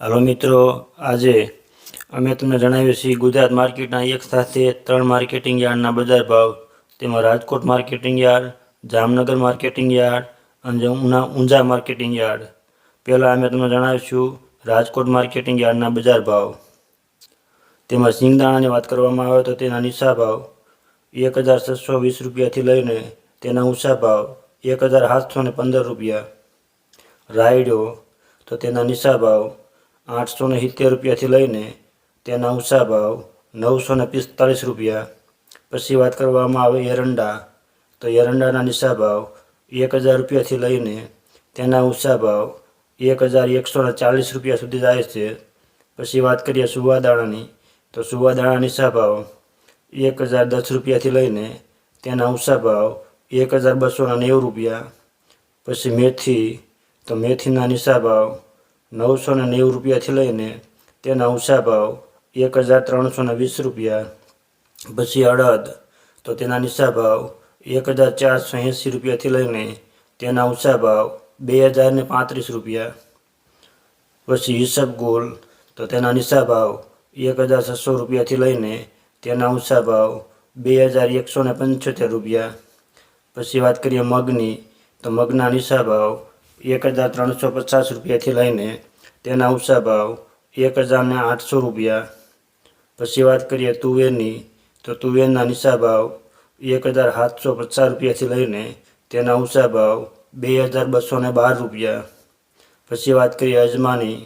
હાલો મિત્રો, આજે અમે તમને જણાવ્યું છે ગુજરાત માર્કેટના એક સાથે ત્રણ માર્કેટિંગ યાર્ડના બજાર ભાવ. તેમાં Rajkot marketing yard, Jamnagar marketing yard અને ઉના, ઊંઝા માર્કેટિંગ યાર્ડ. પહેલાં અમે તમને જણાવીશું રાજકોટ માર્કેટિંગ યાર્ડના બજાર ભાવ. તેમાં સિંગદાણાની વાત કરવામાં આવે તો તેના નીચા ભાવ એક હજાર છસો વીસ રૂપિયાથી લઈને તેના ઊંચા ભાવ એક હજાર સાતસો પંદર રૂપિયા. રાયડો તો તેના નીચા ભાવ આઠસો ને સિત્તેર રૂપિયાથી લઈને તેના ઊંચા ભાવ નવસો ને પિસ્તાળીસ રૂપિયા. પછી વાત કરવામાં આવે એરંડા, તો એરંડાના નીચા ભાવ એક હજાર રૂપિયાથી લઈને તેના ઊંચા ભાવ એક હજાર એકસો ને ચાલીસ રૂપિયા સુધી જાય છે. પછી વાત કરીએ સુવાદાણાની, તો સુવાદાણા નીચા ભાવ એક હજાર દસ રૂપિયાથી લઈને તેના ઊંચા ભાવ એક હજાર બસો ને નેવું રૂપિયા. પછી મેથી, તો મેથીના નીચા ભાવ નવસો ને નેવું રૂપિયાથી લઈને તેના ઊંચા ભાવ એક હજાર ત્રણસો ને વીસ રૂપિયા પછી અડદ, તો તેના નીચા ભાવ એક હજાર ચારસો એંસી રૂપિયાથી લઈને તેના ઊંચા ભાવ બે હજાર ને પાંત્રીસ રૂપિયા. પછી હિસાબગુલ તો તેના નીચા ભાવ એક હજાર છસો રૂપિયાથી લઈને તેના ઊંચા ભાવ બે હજાર એકસો ને પંચોતેર રૂપિયા. પછી વાત કરીએ મગની, તો મગના નીચા ભાવ એક હજાર ત્રણસો પચાસ રૂપિયાથી લઈને તેના ઊંચા ભાવ એક હજાર ને આઠસો રૂપિયા પછી વાત કરીએ તુવેરની તો તુવેરના નીચા ભાવ એક હજાર સાતસો પચાસ રૂપિયાથી લઈને તેના ઊંચા ભાવ બે હજાર બસો ને બાર રૂપિયા પછી વાત કરીએ અજમાની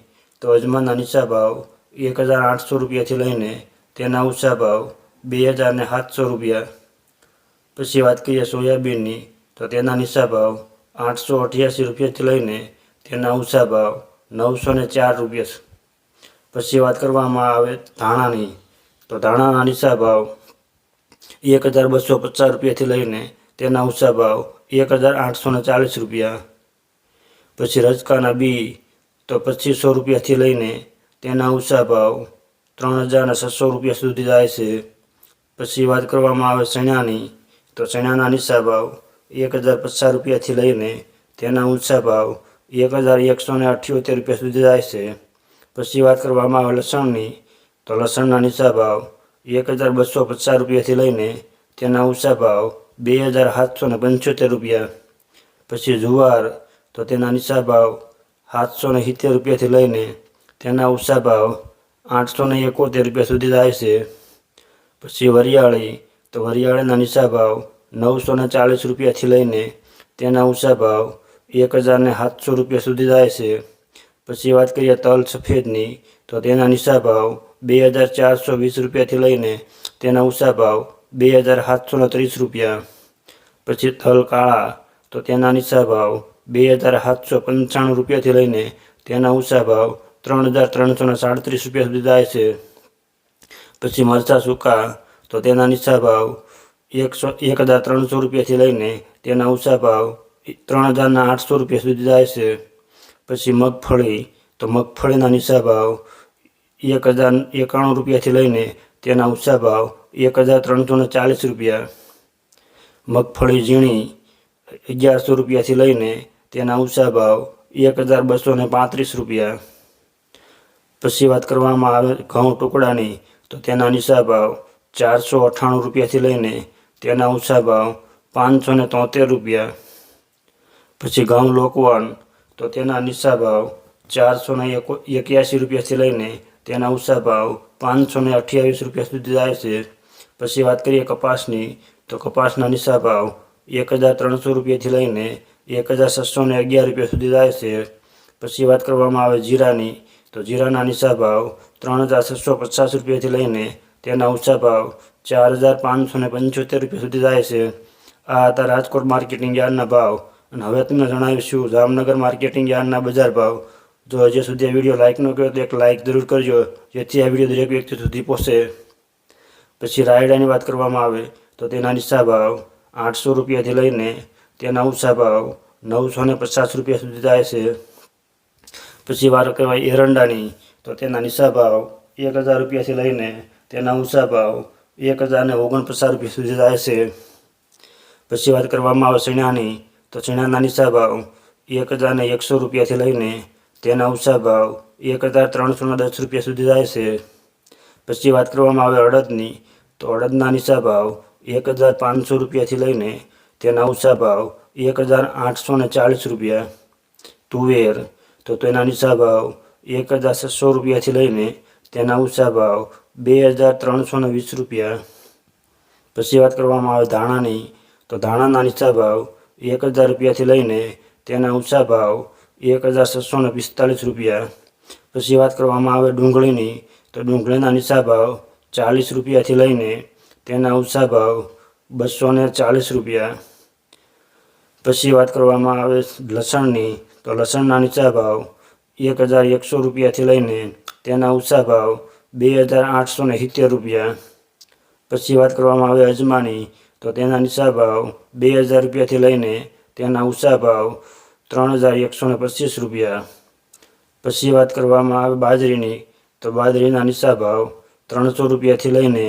તો અજમાના નીચા ભાવ એક હજાર આઠસો રૂપિયાથી લઈને તેના ઊંચા ભાવ બે હજાર ને સાતસો રૂપિયા પછી વાત કરીએ સોયાબીનની તો તેના નીચા ભાવ આઠસો અઠ્યાસી રૂપિયાથી લઈને તેના ઊંચા ભાવ નવસો ને ચાર રૂપિયા પછી વાત કરવામાં આવે ધાણાની, તો ધાણાના નીચા ભાવ એક હજાર બસો પચાસ રૂપિયાથી લઈને તેના ઊંચા ભાવ એક હજાર આઠસો ને ચાલીસ રૂપિયા. પછી રજકાના બી, તો પચીસો રૂપિયાથી લઈને તેના ઊંચા ભાવ ત્રણ હજાર ને છસો રૂપિયા સુધી જાય છે. પછી વાત કરવામાં આવે ચણાની તો ચણાના નીચા ભાવ એક હજાર પચાસ રૂપિયાથી લઈને તેના ઊંચા ભાવ એક હજાર એકસો ને અઠ્યોતેર રૂપિયા સુધી જાય છે. પછી વાત કરવામાં આવે લસણની, તો લસણના નીચા ભાવ એક હજાર બસો પચાસ રૂપિયાથી લઈને તેના ઊંચા ભાવ બે હજાર સાતસો ને પંચોતેર રૂપિયા. પછી જુવાર, તો તેના નીચા ભાવ સાતસો ને સિત્તેર રૂપિયાથી લઈને તેના ઊંચા ભાવ આઠસો ને એકોતેર રૂપિયા સુધી જાય છે. પછી વરિયાળી, તો વરિયાળીના નીચા ભાવ નવસો ને ચાલીસ રૂપિયાથી લઈને તેના ઊંચા ભાવ એક હજારને સાતસો રૂપિયા સુધી જાય છે. પછી વાત કરીએ તલ સફેદની, તો તેના નીચા ભાવ બે હજાર ચારસો વીસ રૂપિયાથી લઈને તેના ઊંચા ભાવ બે હજાર સાતસો ત્રીસ રૂપિયા. પછી તલ કાળા, તો તેના નીચા ભાવ બે હજાર સાતસો પંચાણું રૂપિયાથી લઈને તેના ઊંચા ભાવ ત્રણ હજાર ત્રણસો સાડત્રીસ રૂપિયા સુધી જાય છે. પછી મરચા સૂકા, તો તેના નીચા ભાવ એકસો એક હજાર ત્રણસો રૂપિયાથી લઈને તેના ઊંચા ભાવ ત્રણ હજારના આઠસો રૂપિયા સુધી જાય છે. પછી મગફળી, તો મગફળીના નીચા ભાવ એક હજાર એકાણું રૂપિયાથી લઈને તેના ઊંચા ભાવ એક હજાર ત્રણસો ને ચાલીસ રૂપિયા. મગફળી, ઝીણી, અગિયારસો રૂપિયાથી લઈને તેના ઊંચા ભાવ એક હજાર બસો ને પાંત્રીસ રૂપિયા. પછી વાત કરવામાં આવે ઘઉં ટુકડાની, તો તેના નીચા ભાવ ચારસો અઠ્ઠાણું રૂપિયાથી લઈને તેના ઊંચા ભાવ પાંચસો ને તોતેર રૂપિયા. પછી ઘઉં લોકવન, તો તેના નીચા ભાવ ચારસો ને એક્યાસી રૂપિયાથી લઈને તેના ઊંચા ભાવ પાંચસો ને અઠ્યાવીસ રૂપિયા સુધી જાય છે. પછી વાત કરીએ કપાસની, તો કપાસના નીચા ભાવ એક હજાર ત્રણસો રૂપિયાથી લઈને એક હજાર છસો ને અગિયાર રૂપિયા સુધી જાય છે. પછી વાત કરવામાં આવે જીરાની, તો જીરાના નીચા ભાવ ત્રણ હજાર છસો પચાસ રૂપિયાથી લઈને તેના ઊંચા ભાવ ચાર હજાર પાંચસો ને પંચોતેર રૂપિયા સુધી જાય છે. આ હતા રાજકોટ માર્કેટિંગ યાર્ડના ભાવ. અને હવે તમને જણાવીશું જામનગર માર્કેટિંગ યાર્ડના બજાર ભાવ. જો હજી સુધી આ વીડિયો લાઇક ન કર્યો તો એક લાઇક જરૂર કરજો, જેથી આ વીડિયો દરેક વ્યક્તિ સુધી પહોંચે. પછી રાયડાની વાત કરવામાં આવે તો તેના નીચા ભાવ આઠસો રૂપિયાથી લઈને તેના ઊંચા ભાવ નવસો ને પચાસ રૂપિયા સુધી જાય છે. પછી વાર કહેવાય એરંડાની તો તેના નીચા ભાવ એક હજાર રૂપિયાથી લઈને તેના ઊંચા ભાવ એક હજારને ઓગણપચાસ રૂપિયા સુધી જાય છે. પછી વાત કરવામાં આવે ચણાની તો ચણાના નીચા ભાવ એક હજારને એકસો રૂપિયાથી લઈને તેના ઊંચા ભાવ એક હજાર ત્રણસોના દસ રૂપિયા સુધી જાય છે. પછી વાત કરવામાં આવે અડદની, તો અડદના નીચા ભાવ એક હજાર પાંચસો રૂપિયાથી લઈને તેના ઊંચા ભાવ એક હજાર આઠસો ને ચાલીસ રૂપિયા. તુવેર, તો તેના નીચા ભાવ એક હજાર છસો રૂપિયાથી લઈને તેના ઊંચા ભાવ બે હજાર ત્રણસોને વીસ રૂપિયા. પછી વાત કરવામાં આવે ધાણાની, તો ધાણાના નીચા ભાવ એક હજાર રૂપિયાથી લઈને તેના ઊંચા ભાવ એક હજાર છસો ને પિસ્તાલીસ રૂપિયા. પછી વાત કરવામાં આવે ડુંગળીની, તો ડુંગળીના નીચા ભાવ ચાલીસ રૂપિયાથી લઈને તેના ઊંચા ભાવ બસો ને ચાલીસ રૂપિયા. પછી વાત કરવામાં આવે લસણની, તો લસણના નીચા ભાવ એક હજાર એકસો રૂપિયાથી લઈને તેના ઊંચા ભાવ બે હજાર આઠસો ને સિત્તેર રૂપિયા. પછી વાત કરવામાં આવે અજમાની, તો તેના નીચા ભાવ બે હજાર રૂપિયાથી લઈને તેના ઊંચા ભાવ ત્રણ હજાર એકસો ને પચીસ રૂપિયા. પછી વાત કરવામાં આવે બાજરીની, તો બાજરીના નીચા ભાવ ત્રણસો રૂપિયાથી લઈને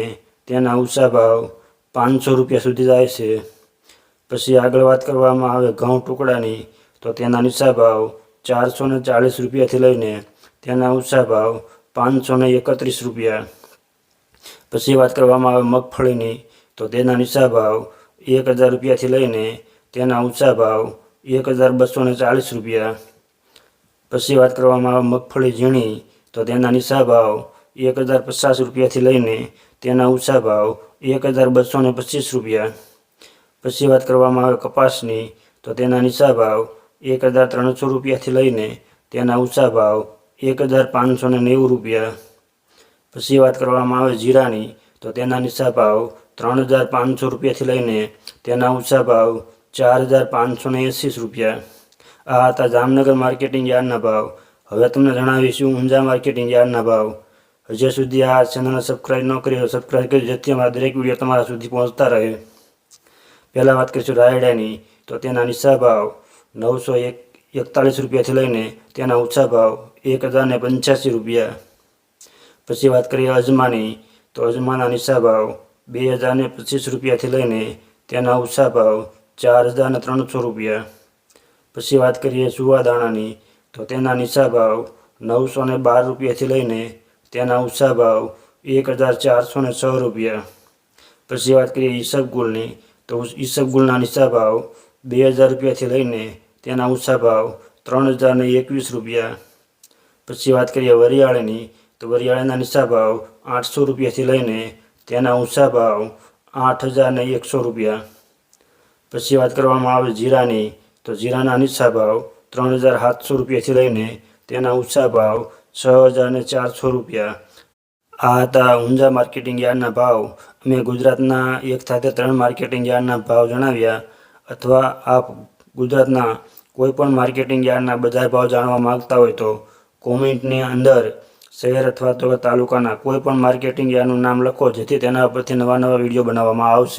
તેના ઊંચા ભાવ પાંચસો રૂપિયા સુધી જાય છે. પછી આગળ વાત કરવામાં આવે ઘઉં ટુકડાની, તો તેના નીચા ભાવ ચારસો ને ચાલીસ રૂપિયાથી લઈને તેના ઊંચા ભાવ પાંચસો ને એકત્રીસ રૂપિયા. પછી વાત કરવામાં આવે મગફળીની, તો તેના નીચા ભાવ એક હજાર રૂપિયાથી લઈને તેના ઊંચા ભાવ એક હજાર બસો ને ચાલીસ રૂપિયા. પછી વાત કરવામાં આવે મગફળી ઝીણી, તો તેના નીચા ભાવ એક હજાર પચાસ રૂપિયાથી લઈને તેના ઊંચા ભાવ એક હજાર બસો ને પચીસ રૂપિયા. પછી વાત કરવામાં આવે કપાસની, તો તેના નીચા ભાવ એક હજાર ત્રણસો રૂપિયાથી લઈને તેના ઊંચા ભાવ એક હજાર પાંચસો ને નેવું રૂપિયા. પછી વાત કરવામાં આવે જીરાની, તો તેના નીચા ભાવ ત્રણ હજાર પાંચસો રૂપિયાથી લઈને તેના ઊંચા ભાવ ચાર હજાર પાંચસો ને એંસી રૂપિયા. આ હતા જામનગર માર્કેટિંગ યાર્ડના ભાવ. હવે તમને જણાવીશું ઊંઝા માર્કેટિંગ યાર્ડના ભાવ. હજી સુધી આ ચેનલને સબસ્ક્રાઈબ ન કરી સબસ્ક્રાઈબ કરી જેથી અમારા દરેક વીડિયો તમારા સુધી પહોંચતા રહે. પહેલાં વાત કરીશું રાયડાની, તો તેના નીચા ભાવ નવસો એક એકતાલીસ રૂપિયાથી લઈને તેના ઊંચા ભાવ એક હજારને પંચ્યાસી રૂપિયા. પછી વાત કરીએ અજમાની, તો અજમાના નીચા ભાવ બે હજારને પચીસ રૂપિયાથી લઈને તેના ઊંચા ભાવ ચાર હજારને ત્રણસો રૂપિયા. પછી વાત કરીએ સુવાદાણાની, તો તેના નીચા ભાવ નવસો ને બાર રૂપિયાથી લઈને તેના ઊંચા ભાવ એક હજાર ચારસો ને છ રૂપિયા. પછી વાત કરીએ ઈસબગુલની, તો ઈસબગુલના નીચા ભાવ બે હજાર રૂપિયાથી લઈને તેના ઊંચા ભાવ ત્રણ હજારને એકવીસ રૂપિયા. પછી વાત કરીએ વરિયાળીની, તો વરિયાળીના નીચા ભાવ આઠસો રૂપિયાથી લઈને તેના ઊંચા ભાવ આઠ હજારને એકસો રૂપિયા. પછી વાત કરવામાં આવે જીરાની, તો જીરાના નીચા ભાવ ત્રણ હજાર સાતસો રૂપિયાથી લઈને તેના ઊંચા ભાવ છ હજાર ચારસો રૂપિયા. આ હતા ઊંઝા માર્કેટિંગ યાર્ડના ભાવ. અમે ગુજરાતના એક સાથે ત્રણ માર્કેટિંગ યાર્ડના ભાવ જણાવ્યા. અથવા આપ ગુજરાતના કોઈ પણ માર્કેટિંગ યાર્ડના બજાર ભાવ જાણવા માગતા હોય તો કોમેન્ટની અંદર શહેર અથવા તો તાલુકાના કોઈ પણ માર્કેટિંગ યાર્ડનું નામ લખો, જેથી તેના પરથી નવા નવા વીડિયો બનાવવામાં આવશે.